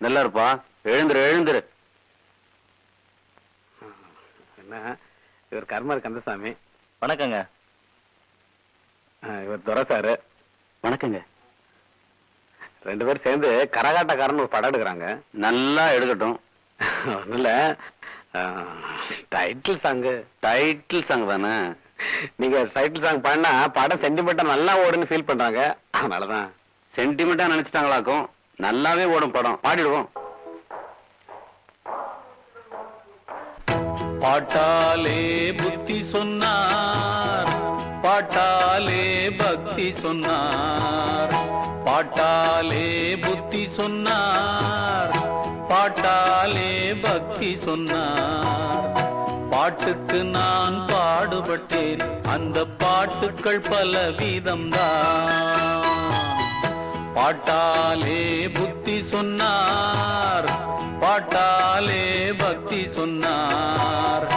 நல்லா இருப்பா. எழுந்துரு எழுந்துரு. என்ன? இவர் கர்மர் கந்தசாமி. வணக்கங்க. ஆ, இவர் துரசாரு வணக்கங்க. ரெண்டு பேரும் சேர்ந்து கரகாட்டக்காரன் ஒரு படம் எடுக்கிறாங்க. நல்லா எடுக்கட்டும். ஒண்ணும் இல்ல. டைட்டில் சாங்கு டைட்டில் சாங் தானே? நீங்க டைட்டில் சாங் பாடினா படம் சென்டிமெண்டா நல்லா ஓடுன்னு ஃபீல் பண்றாங்க. அதனாலதான். சென்டிமெண்டா நினைச்சிட்டாங்களாக்கும். நல்லாவே ஓடும் படம். பாடிடுவோம். பாட்டாலே புத்தி சொன்னார். பாட்டாலே பக்தி சொன்னார். பாட்டாலே புத்தி சொன்னார். பாட்டாலே பக்தி சொன்னார். பாட்டுக்கு நான் பாடுபட்டேன். அந்த பாட்டுக்கள் பல வீதம்தான் பாட்டாலே புத்தி சொன்னார். பாட்டாலே பக்தி சொன்னார்.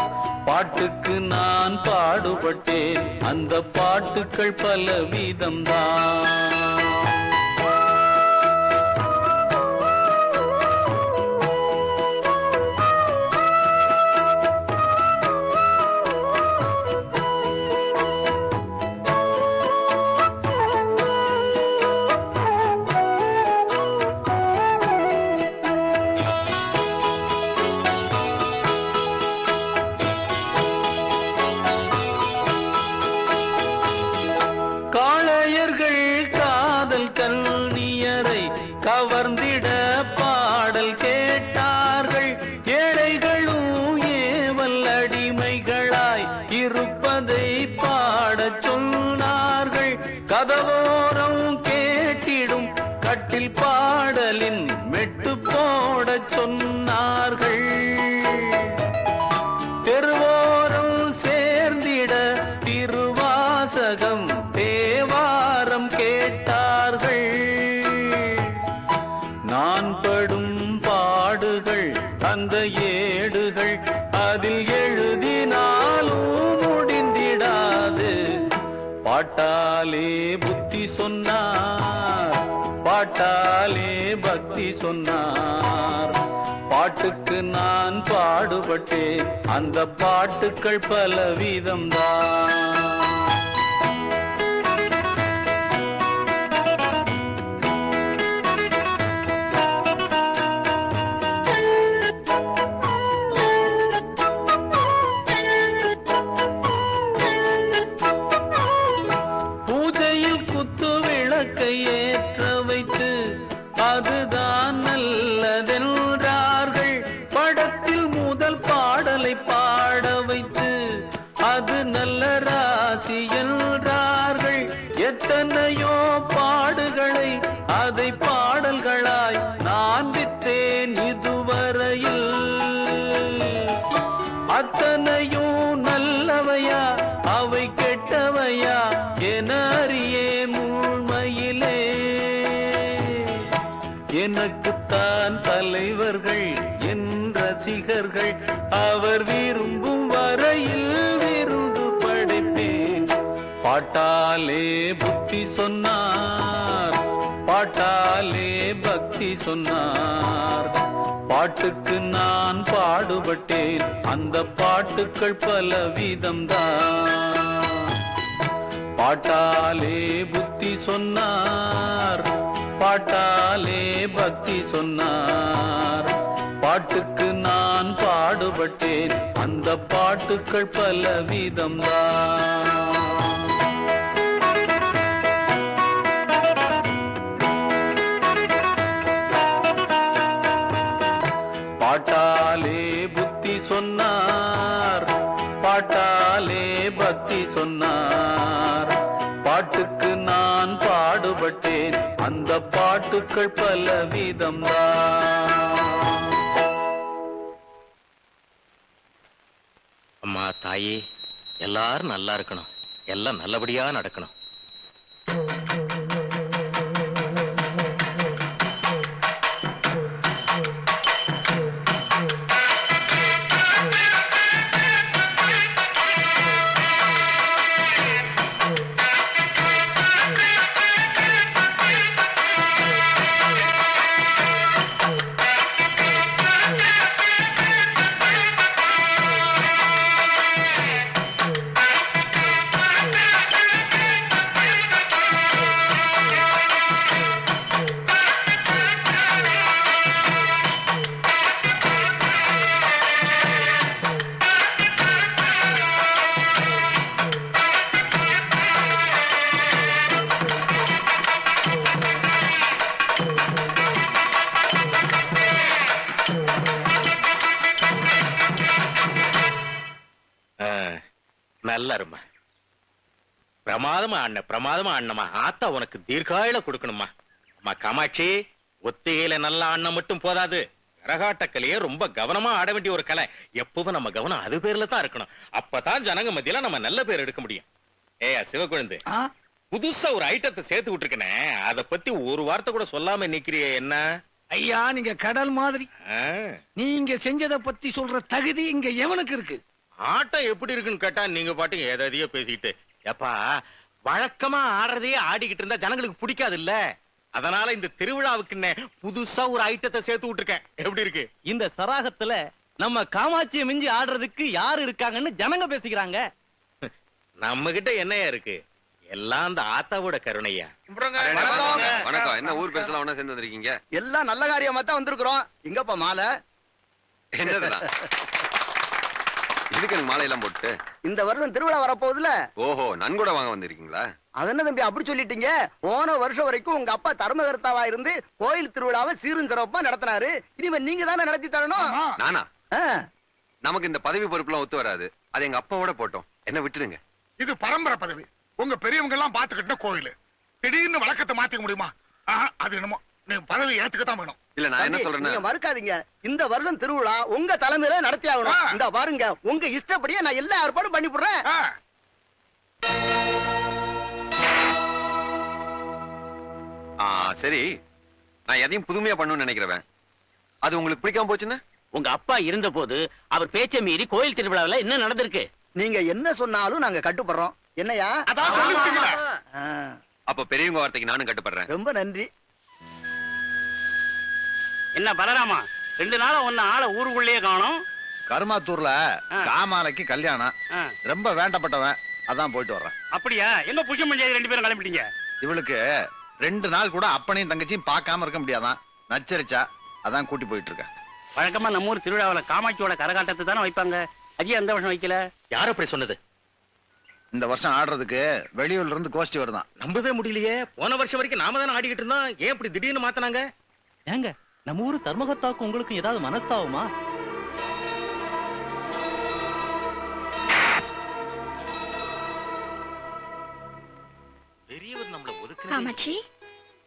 பாட்டுக்கு நான் பாடுபட்டேன். அந்த பாட்டுக்கள் பல வீதம்தான் பாட்டாலே புத்தி சொன்னார். பாட்டாலே பக்தி சொன்னார். பாட்டுக்கு நான் பாடுபட்டேன். அந்த பாட்டுக்கள் பல பாட்டாலே புத்தி சொன்னார். பாட்டாலே பக்தி சொன்னார். பாட்டுக்கு நான் பாடுபட்டேன். அந்த பாட்டுக்கள் பல விதம்தான். பாட்டாலே புத்தி சொன்னார். பாட்டாலே பக்தி சொன்னார். பாட்டுக்கு நான் பாடுபட்டேன். அந்த பாட்டுக்கள் பல விதம்தான். பாட்டுக்கள் பல வீதம்தான் அம்மா தாயே எல்லாரும் நல்லா இருக்கணும். எல்லாம் நல்லபடியா நடக்கணும். பிரமாதமா ஆடின பிரமாதமா ஆடினமா ஆத்தா உனக்கு தீர்காயில கொடுக்கணுமா அம்மா காமாட்சி ஒத்திகையில நல்லா ஆடின மட்டும் போதாது. கரகாட்டக்கலையே ரொம்ப கவனமா ஆட வேண்டிய ஒரு கலை. எப்பவும் நம்ம கவனம் அது பேர்ல தான் இருக்கணும். அப்பதான் ஜனங்க மத்தியில நம்ம நல்ல பேர் எடுக்க முடியும். ஏயா சிவகுழந்து? புதுசா ஒரு ஐட்டத்தை சேர்த்து விட்டுருக்கனே. அத பத்தி ஒரு வார்த்தை கூட சொல்லாம நிக்கிறியே என்ன? ஐயா நீங்க கடல் மாதிரி. நீங்க செஞ்சத பத்தி சொல்ற தகுதி இங்க எவனுக்கு இருக்கு? ஆட்டம் எப்படி இருக்குன்னு கேட்டா நீங்க பாட்டுக்கு எதையோ பேசிக்கிட்டு. எப்பா வழக்கமா ஆடுறதையே ஆடிக்கிட்டு இருந்தா ஜனங்களுக்கு பிடிக்காது இல்ல அதனால இந்த திருவிழாவுக்குன்னு புதுசா ஒரு ஐட்டத்தை சேர்த்து விட்டுருக்கேன். எப்படி இருக்கு? இந்த சராகத்துல நம்ம காமாட்சியை மிஞ்சி ஆடுறதுக்கு யாரு இருக்காங்கன்னு ஜனங்க பேசிக்கிறாங்க. நம்ம கிட்ட என்னையா இருக்கு? எல்லாம் அந்த ஆத்தாவோட கருணையா? வணக்கம். வணக்கம். என்ன ஊர் பேசலாம் ஒண்ணா சேர்ந்து வந்திருக்கீங்க? எல்லாம் நல்ல காரியமா தான் வந்திருக்கிறோம். எங்கப்பா மாலை? என்னதுதான்? இதுக்கு எனக்கு மாலையெல்லாம் போட்டு. இந்த வருடம் திருவிழா வரப்போகுதுல? ஓஹோ நன்கூட வாங்க வந்திருக்கீங்களா? அதென்ன தம்பி அப்படி சொல்லிட்டீங்க? போன வருஷம் வரைக்கும் உங்க அப்பா தர்மகர்த்தாவா இருந்து கோயில் திருவிழாவை சீரும் சிறப்பா நடத்தினாரு. இனிமே நீங்க தானே நடத்தி தரணும். நானா? ஆ, நமக்கு இந்த பதவி பொறுப்புலாம் ஒத்து வராது. அது எங்க அப்பாவோட போட்டோம். என்ன விட்டுடுங்க இது பரம்பரை பதவி. உங்க பெரியவங்க எல்லாம் பாத்துக்கிட்ட கோயில். திடீர்னு வழக்கத்தை மாத்திக்க முடியுமா? ஆஹா, அது என்னமோ. நீ பதவி ஏத்துக்கத்தான் வேணும். இல்ல நான் என்ன சொல்றேன்னா நீங்க மறுக்காதீங்க. இந்த வருடம் திருவிழா உங்க தலைமையில நடத்தி ஆகணும். இந்த பாருங்க உங்க இஷ்டப்படியே நான் எல்லா ஏற்பாடும் பண்ணி போடுறேன் சரி. நான் எதையும் புதுமையா பண்ணணும்னு நினைக்கிறவன். அது உங்களுக்கு பிடிக்காம போச்சுன்னா? உங்க அப்பா இருந்த போது அவர் பேச்ச மீறி கோயில் திருவிழாவில் என்ன நடந்திருக்கு? நீங்க என்ன சொன்னாலும் நாங்க கட்டுப்படுறோம். என்னையா? அப்ப பெரியவங்க வார்த்தைக்கு நானும் கட்டுப்படுறேன். ரொம்ப நன்றி. என்ன பலராமா? ரெண்டு நாளா ஒன்னு ஆளை ஊருக்குள்ளேயே காணோம். கருமாத்தூர்ல. காமாலைக்கு கல்யாணம். ரொம்ப வேண்டப்பட்டவன். அதான் போயிட்டு வர்றேன். அப்படியா? எங்க புஷ்யம் பஞ்சாயத்து ரெண்டு பேரும் கிளம்பிட்டீங்க? இவளுக்கு ரெண்டு நாள் கூட அப்பனையும் தங்கச்சியும் பார்க்காம இருக்க முடியாதான். நச்சரிச்சா அதான் கூட்டி போயிட்டு இருக்கேன். வழக்கமா நம்ம ஊர் திருவிழாவில் காமாட்சியோட கரகாட்டத்தை தானே வைப்பாங்க. அஜய் அந்த வருஷம் வைக்கல? யார் அப்படி சொன்னது? இந்த வருஷம் ஆடுறதுக்கு வெளியூர்ல இருந்து கோஷ்டி வருதான். நம்பவே முடியலையே. போன வருஷம் வரைக்கும் நாம தானே ஆடிக்கிட்டு இருந்தோம். ஏன் இப்படி திடீர்னு மாத்தினாங்க? ஏங்க நம்ம ஊரு தர்மகர்த்தாவுக்கும் உங்களுக்கு ஏதாவது மனஸ்தாவமா பெரியவர் நம்மள காமாட்சி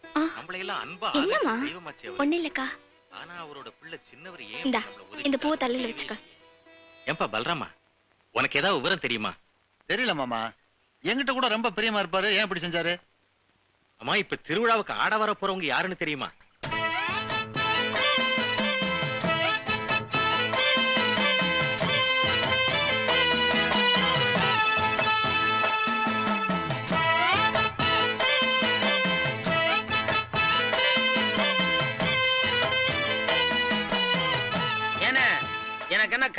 ஆ, நம்மளை எல்லாம் அன்பா என்னம்மா? ஆதரிச்ச தெய்வமாச்சே அவர். ஒண்ணு இல்லக்கா. ஆனா அவரோட பிள்ளை சின்னவர் ஏன் இந்தா, நம்மள ஒதுக்கிட்டாரு? இந்த பூவை தலையில வச்சுக்க. ஏன்பா பல்ராமா உனக்கு ஏதாவது விவரம் தெரியுமா? தெரியல மாமா. என்கிட்ட கூட ரொம்ப பிரியமா இருப்பாரு. ஏன் இப்படி செஞ்சாரு? அம்மா இப்ப திருவிழாவுக்கு ஆட வர போறவங்க யாருன்னு தெரியுமா?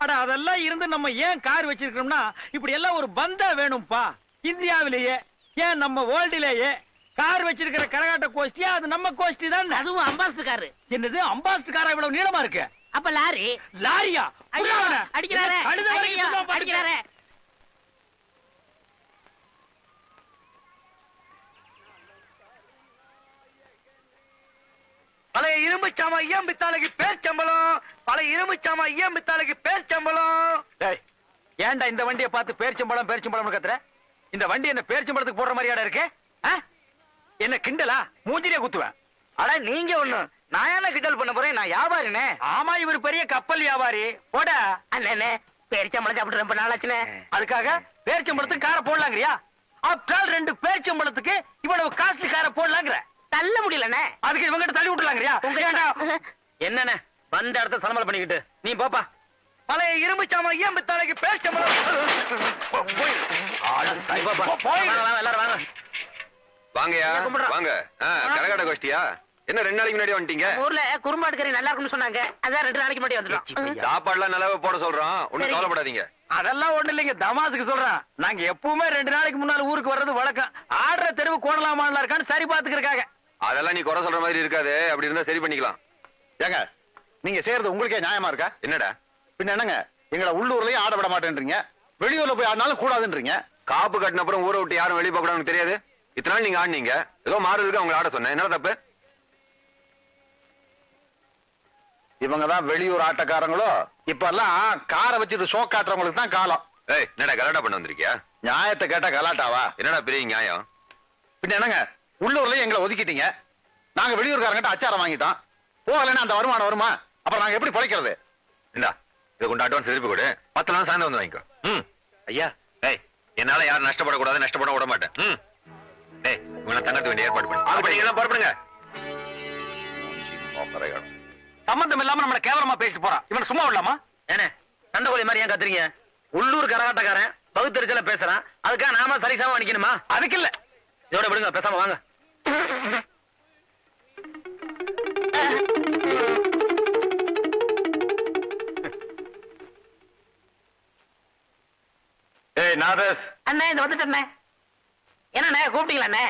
அட அதெல்லாம் இருந்து நம்ம ஏன் கார் வச்சிருக்கோம்னா இப்படி எல்லாம் ஒரு பந்தா வேணும்பா. இந்தியாவிலேயே ஏன் நம்ம வேர்ல்டிலேயே கார் வச்சிருக்கிற கரகாட்ட கோஷ்டியா அது நம்ம கோஷ்டி தான். அதுவும் அம்பாஸ்டர் காரு. என்னது அம்பாஸ்டர் காரா இவ்வளவு நீளமா இருக்கு? அப்ப லாரி. லாரியா. அடிக்கிறாரே. அடிக்கிறாரே. பழைய இரும்பு சாமா ஐயம் பித்தாளைக்கு பேர் சம்பளம். பழைய இரும்பு சாமா ஐயம் பித்தாளைக்கு பேர் சம்பளம். ஏன்டா இந்த வண்டியை பார்த்து பேரிச்சம்பழம் பேரிச்சம்பழம் கத்துற? இந்த வண்டி என்ன பேரிச்சம்பழத்துக்கு போடுற மாதிரியாடா இருக்கு? என்ன கிண்டலா? மூஞ்சிலே குத்துவேன். அட நீங்க ஒண்ணு. நான் என்ன கிண்டல் பண்ண போறேன்? நான் வியாபாரினே. ஆமா இவர் பெரிய கப்பல் வியாபாரி. போடா. அண்ணே பேரிச்சம்பளம் சாப்பிட்டு ரொம்ப நாளாச்சுனே அதுக்காக பேரிச்சம்பழத்துக்கு காரை போடலாங்கறியா? ஆப்டால் ரெண்டு பேரிச்சம்பழத்துக்கு இவ்வளவு காஸ்ட்லி காரை போடலாங்கிற. தள்ள முடியலண்ணே. அதுக்கு இவங்கிட்ட தள்ளி விட்டுலாங்கறியா என்னண்ணே? வந்த இடத்த சலமலை பண்ணிக்கிட்டு. நீ போப்பா. பழைய இரும்பு சாமா வாங்க, எல்லாரும் வாங்க. வாங்கயா. வாங்க. ஆ, கரகாட்ட கோஷ்டியா? என்ன ரெண்டு நாளைக்கு முன்னாடி வந்துட்டீங்க? ஊர்ல குறும்பாடு கறி நல்லா இருக்கும்னு சொன்னாங்க. அதான் ரெண்டு நாளைக்கு முன்னாடி வந்துட்டோம். சாப்பாடுலாம் நல்லாவே போட சொல்றோம் ஒண்ணும். கவலைப்படாதீங்க. அதெல்லாம் ஒண்ணு இல்லைங்க. தமாசுக்கு சொல்றேன். நாங்க எப்பவுமே ரெண்டு நாளைக்கு முன்னால ஊருக்கு வர்றது வழக்கம். ஆடுற தெருவு கோணலாமான்ல இருக்கான்னு சரி பாத்துக்கிறக்காக அதெல்லாம் நீ குறை சொல்ற மாதிரி இருக்காது. அப்படி இருந்தா சரி பண்ணிக்கலாம். ஏங்க நீங்க செய்யறது உங்களுக்கே நியாயமா இருக்கா? என்னடா? பின்ன என்னங்க எங்களை உள்ளூர்லயும் ஆட விட மாட்டேன்றீங்க. வெளியூர்ல போய் ஆடினாலும் கூடாதுன்றீங்க. காப்பு கட்டின அப்புறம் ஊரை விட்டு யாரும் வெளியே போக தெரியாது. இத்தனை நாள் நீங்க ஆடுனீங்க. ஏதோ மாறுதுக்கு அவங்க ஆட சொன்னேன். என்ன தப்பு? இவங்க தான் வெளியூர் ஆட்டக்காரங்களோ? இப்ப எல்லாம் காரை வச்சுட்டு ஷோ காட்டுறவங்களுக்கு தான் காலம். ஏய் என்னடா கலாட்டா பண்ண வந்திருக்கியா? நியாயத்தை கேட்டா கலாட்டாவா? என்னடா பெரிய நியாயம்? பின்ன என்னங்க உள்ளூர்லயும் எங்களை ஒதுக்கிட்டீங்க. நாங்க வெளியூர்காரங்கிட்ட அச்சாரம் வாங்கிட்டோம். போகலைன்னா அந்த வருமானம் வருமா? அப்புறம் நாங்க எப்படி பிழைக்கிறது? இந்தா இதை கொண்டு அட்வான்ஸ் திருப்பி கொடு. பத்து நாள் சாயந்தரம் வந்து வாங்கிக்கோ. ம். ஐயா ஏய் என்னால யாரும் நஷ்டப்படக்கூடாது நஷ்டப்பட விட மாட்டேன். ம். டேய் உங்களை தங்கத்து வேண்டிய ஏற்பாடு பண்ணி. அது பண்ணி எல்லாம் புறப்படுங்க. சம்பந்தம் இல்லாம நம்மள கேவலமா பேசிட்டு போறான். இவன் சும்மா விடலாமா? ஏனே சண்டை மாதிரி ஏன் கத்துறீங்க? உள்ளூர் கரகாட்டக்காரன் பகுத்தறிச்சல பேசுறான். அதுக்காக நாம சரிசமா நிக்கணுமா? அதுக்கு இல்ல. இதோட விடுங்க பேசாம வாங்க. ஏய் நாதஸ் அண்ணே இந்த வந்துட்டேண்ணே என்னண்ணே கூப்பிட்டீங்களா அண்ணே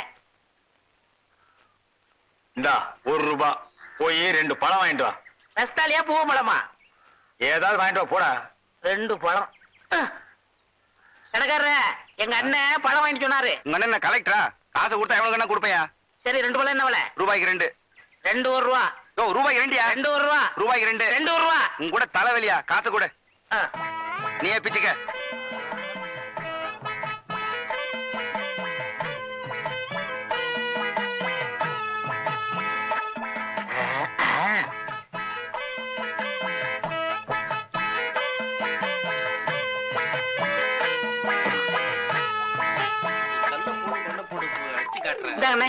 இந்தா ஒரு ரூபா. போய் ரெண்டு பழம் வாங்கிட்டு வா. ரஸ்தாலியா பூவ பழமா? ஏதாவது வாங்கிட்டு வா போடா. ரெண்டு பழம். கடைக்காரர எங்க அண்ணன் பழம் வாங்கிட்டு சொன்னாரு. உங்க அண்ணன் கலெக்டரா காசு கொடுத்தா எவ்வளவு கொடுப்பையா? சரி ரெண்டு பழம் என்ன விலை? ரூபாய்க்கு ரெண்டு. ரெண்டு ஒரு ரூபா. ஓ ரூபாய்க்கு ரெண்டியா? ரெண்டு ஒரு ரூபா. ரூபாய்க்கு ரெண்டு. ரெண்டு ஒரு ரூபா. உங்க கூட தலைவலியா? காசு கூட. நீயே பிச்சுக்க? இந்தாங்கண்ணே.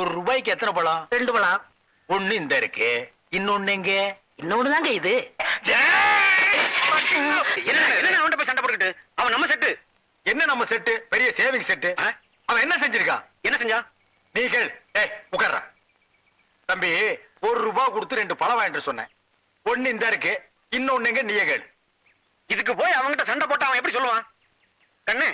ஒரு ரூபாய்க்கு எத்தனை பழம்? ரெண்டு பழம். ஒண்ணு இந்த இருக்கு இன்னொன்னு எங்க இன்னொன்னு தாங்க இது. என்ன என்ன போய் சண்டை போட்டுக்கிட்டு? அவன் நம்ம செட்டு. என்ன நம்ம செட்டு? பெரிய சேவிங் செட்டு. அவன் என்ன செஞ்சிருக்கான்? என்ன செஞ்சா? நீ கேள். ஏய் உட்கார்றா. தம்பி ஒரு ரூபாய் கொடுத்து ரெண்டு பழம் வாங்கிட்டு சொன்னேன். ஒண்ணு இந்த இருக்கு இன்னொன்னு எங்க கேள். இதுக்கு போய் அவன்கிட்ட சண்டை போட்டு அவன் எப்படி சொல்லுவான்? கண்ணு.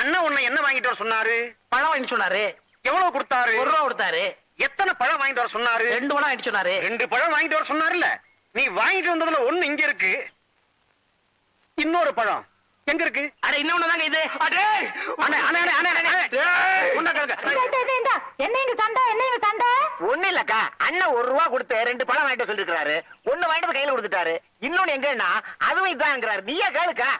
அண்ணன் உன்னை என்ன வாங்கிட்டு வர சொன்னாரு? பழம் வாங்கி சொன்னாரு. எவ்வளவு கொடுத்தாரு? ஒரு ரூபா கொடுத்தாரு. எத்தனை பழம் வாங்கிட்டு வர சொன்னாரு? ரெண்டு பழம் வாங்கிட்டு சொன்னாரு. ரெண்டு பழம் வாங்கிட்டு வர சொன்னாருல்ல. நீ வாங்கிட்டு வந்ததுல ஒண்ணு இங்க இருக்கு. இன்னொரு பழம். எங்க இருக்கு? அட இன்னொன்னு இது. அடே! அண்ணே அண்ணே அண்ணே அண்ணே, கேளுங்க. என்ன இங்க சண்டை என்ன இங்க சண்டை ஒண்ணு இல்லக்கா. அண்ணன் ஒரு ரூபா கொடுத்து ரெண்டு பழம் வாங்கிட்டு சொல்லிருக்காரு ஒண்ணு வாங்கிட்டு வந்து கையில கொடுத்துட்டாரு. இன்னொன்னு எங்கன்னா அதுவும் இதாங்கிறாரு. நீயே கேளுக்கா.